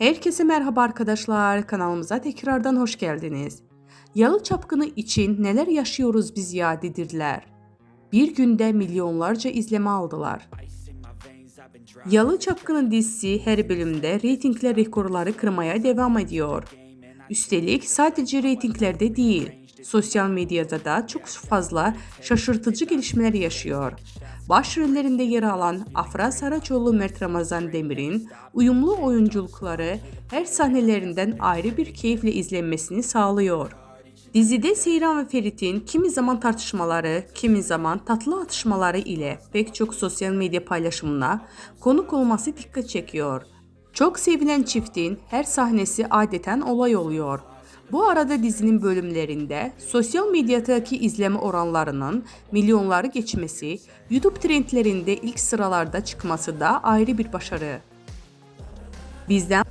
Herkese merhaba arkadaşlar. Kanalımıza tekrardan hoş geldiniz. Yalı Çapkını için neler yaşıyoruz biz ya dedirler. Bir günde milyonlarca izleme aldılar. Yalı Çapkını dizisi her bölümde reytingler rekorları kırmaya devam ediyor. Üstelik sadece reytinglerde değil, sosyal medyada da çok fazla şaşırtıcı gelişmeler yaşıyor. Başrollerinde yer alan Afra Saraçoğlu Mert Ramazan Demir'in uyumlu oyunculukları her sahnelerinden ayrı bir keyifle izlenmesini sağlıyor. Dizide Seyran ve Ferit'in kimi zaman tartışmaları, kimi zaman tatlı atışmaları ile pek çok sosyal medya paylaşımına konuk olması dikkat çekiyor. Çok sevilen çiftin her sahnesi adeten olay oluyor. Bu arada dizinin bölümlerinde sosyal medyadaki izleme oranlarının milyonları geçmesi, YouTube trendlerinde ilk sıralarda çıkması da ayrı bir başarı. Bizden